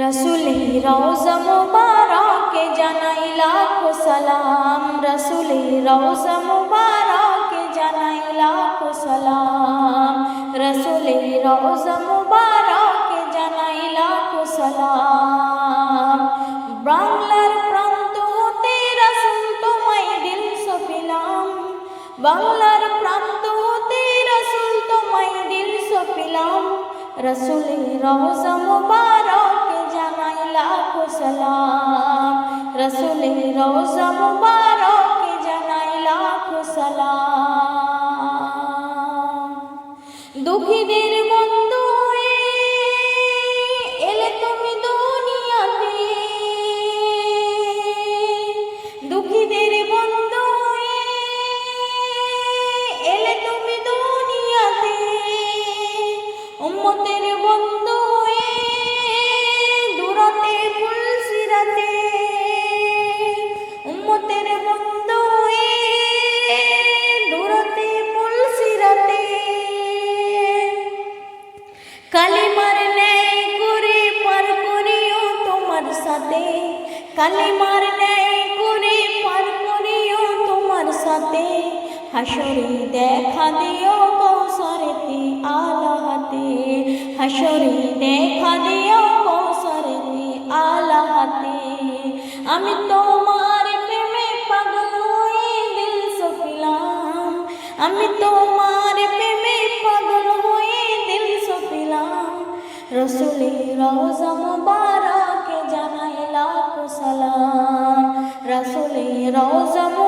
রসুলে রওজা মুবারকে জানাই লাখো সালাম। রসুলে রওজা মুবারকে জানাই লাখো সালাম। রসুলে রওজা মুবারকে জানাই লাখো সালাম। বাংলার প্রান্ত হতে রসুল তোমায় দিল সপিলাম। বাংলার প্রান্ত হতে রসুল তোমায় দিল সপিলাম। রসুলে রওজা মুবারকে লাখো সালাম। রসুলে রওজা মুবারকে জানাই লাখো সালাম। দুঃখীদের বন্ধু এলে তুমি দুনিয়াতে। দুঃখীদের বন্ধু এলে তুমি দুনিয়াতে। উম্মতের কালিমার ন্যায় করে পার করিও তোমার সাথে। হাসরে দেখা দিও কৌসরেতে আলাহাতে। হাসরে দেখা দিও কৌসরেতে আলাহাতে। আমি তোমার প্রেমে পাগল হয়ে দিল সপিলাম। আমি তোমার রসুলে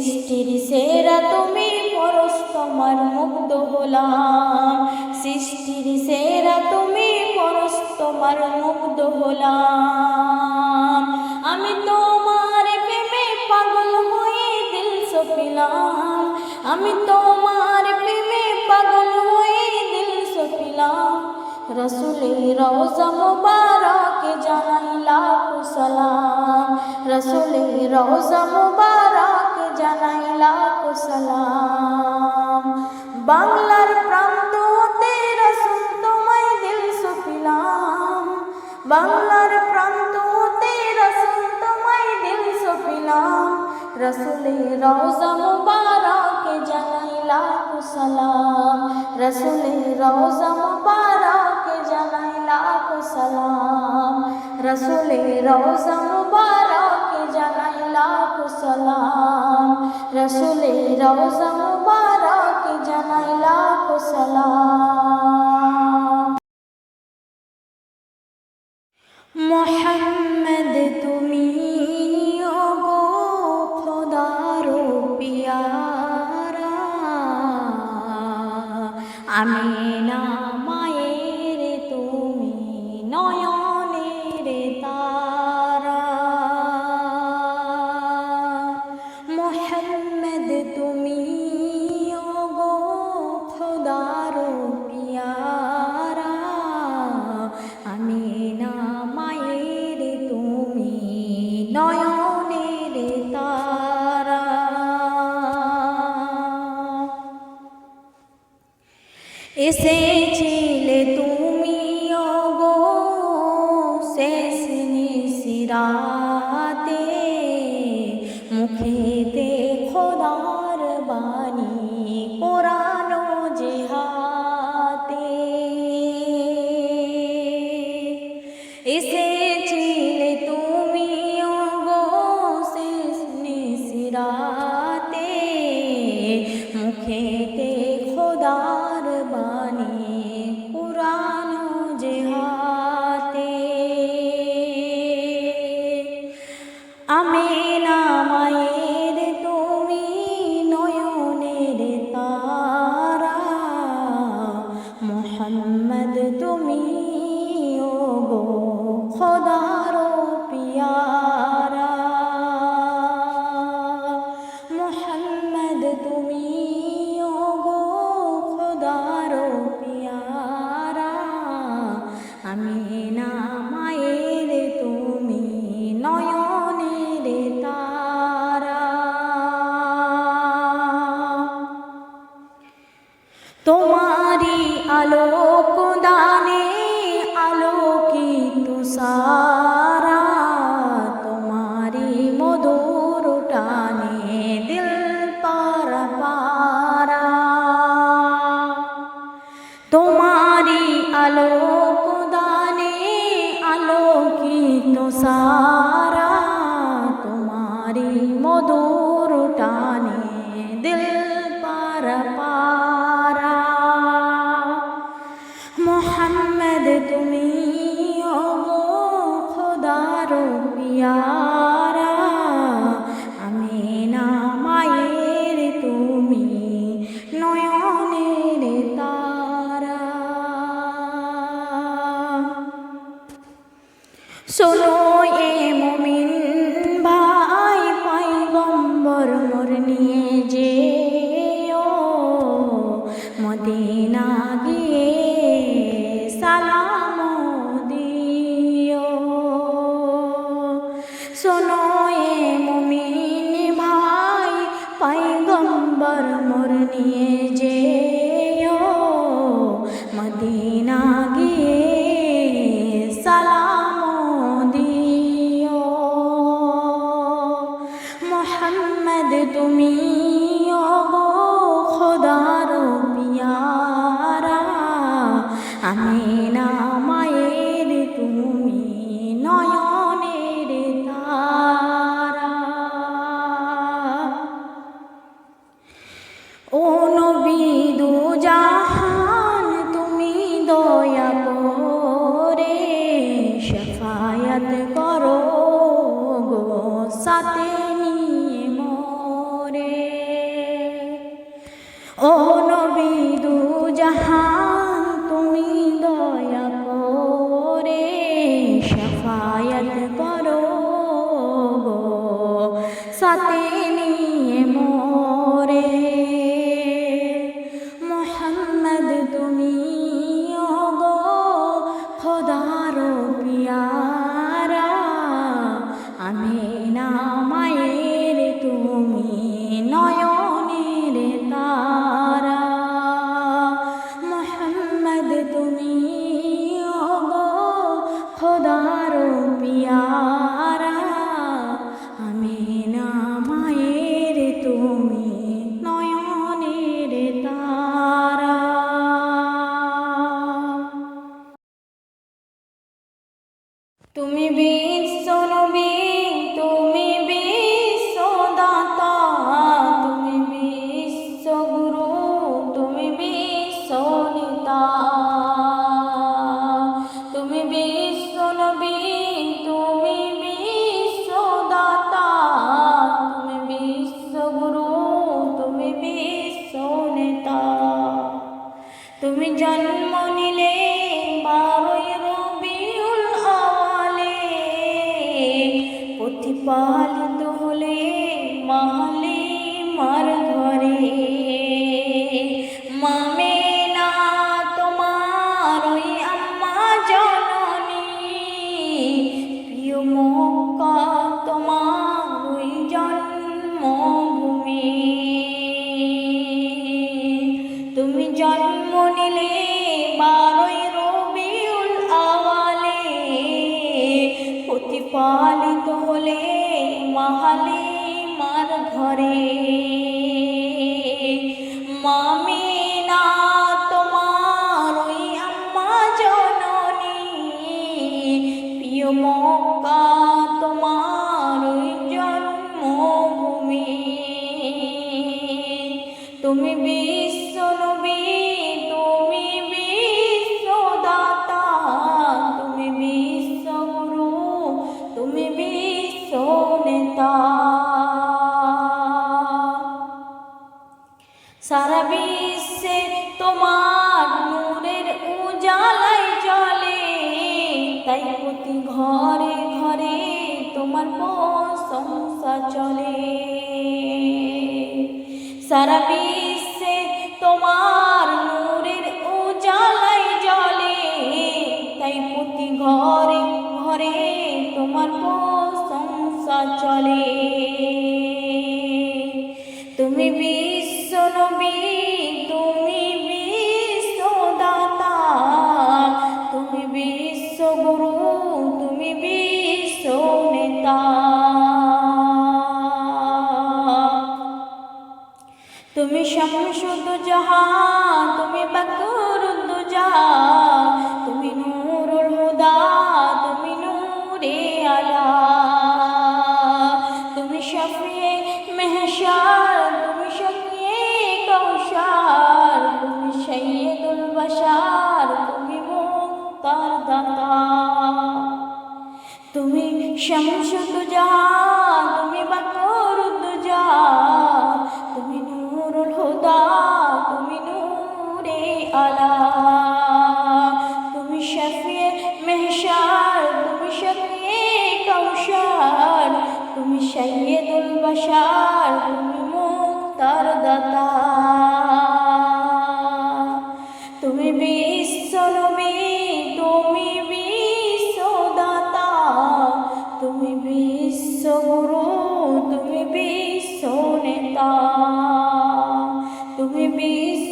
সৃষ্টির সেরা তুমি পরশ তোমার মুগ্ধ হলাম। সৃষ্টির সেরা তুমি পরশ তোমার মুগ্ধ হলাম। আমি তোমার প্রেমে পাগল হয়ে দিল সপিলাম। আমি তোমার প্রেমে পাগল হয়ে দিল সপিলাম। রসুলে রওজা মুবারকে জানাই লাখো সালাম রসুলে রওজা মুবারকে লাখো সালাম। বাংলার প্রান্ত রসুল তোমায় দিল সপিলাম বাংলার প্রান্ত রসুল তোমায় দিল সপিলাম রসুলে রওজা মুবারকে জানাই লাখো সালাম। রসুলে রওজা মুবারকে জানাই সালাম। রসুলে রওজা মুবারকে সালাম। রসুলের রওজা মুবারক জানাই লাখো সালাম। নয়নের তারা। এসেছিলে তুমি ওগো শেষ নিশিরাতে। মুখেতে খোদার বাণী কোরআন জেহাতে এসেছিলে valor. তুমি তুমি খোদার পিয়ারা আমি না ও নবী, দু জাহান তুমি দয়া করে সাফায়াত করো সাথে নিয়ে মোরে। মোহাম্মদ তুমি গো, খোদারো পিয়ারা আমি না means so no means. പാലി পালিত হলে মাহালিমার ঘরে। চলে। সারা বিশ্বে তোমার নূরের উজালাই জলে তাই প্রতি ঘরে ঘরে তোমার প্রশংসা চলে। তুমি শামসুদু জাহা তুমি বাকরুদ্দু জাহা তুমি নূরুল হুদা, তুমি নূরে আলা। তুমি শফিয়ে মেহশার তুমি শফিয়ে কৌশার তুমি সৈয়দুল বাশার, তুমি মুক্তার দাতা। তুমি শামসুদ me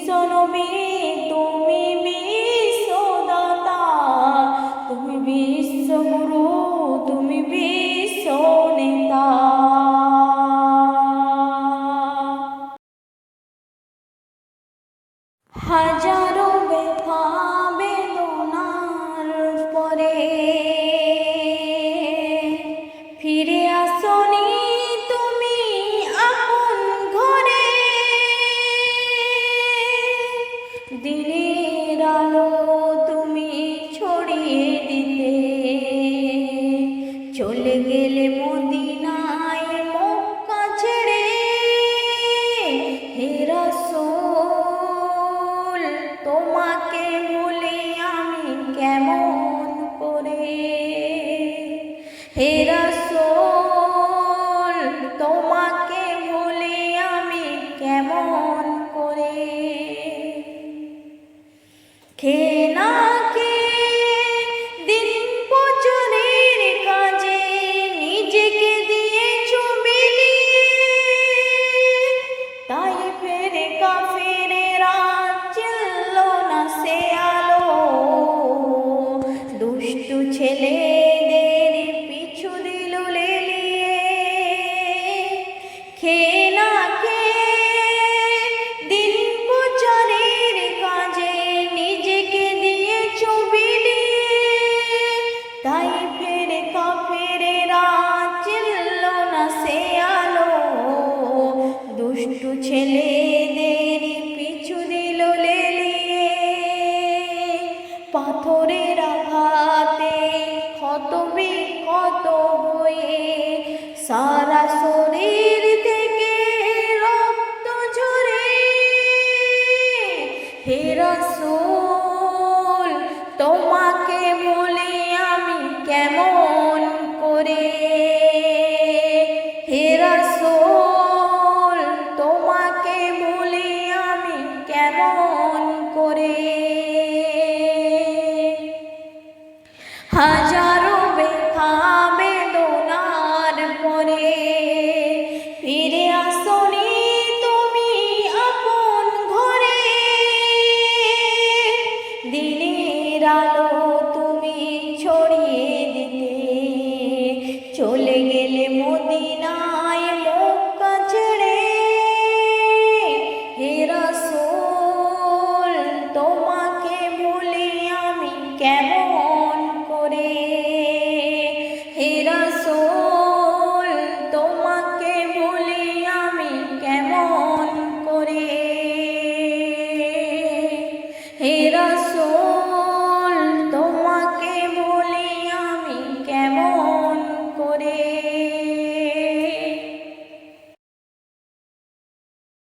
হেরা সোল তোমাকে আমি কেমন করে? খেনা দিন কাজে দিয়ে তাই না সে আলো। দুষ্টু ছেলে পাথরের আঘাত।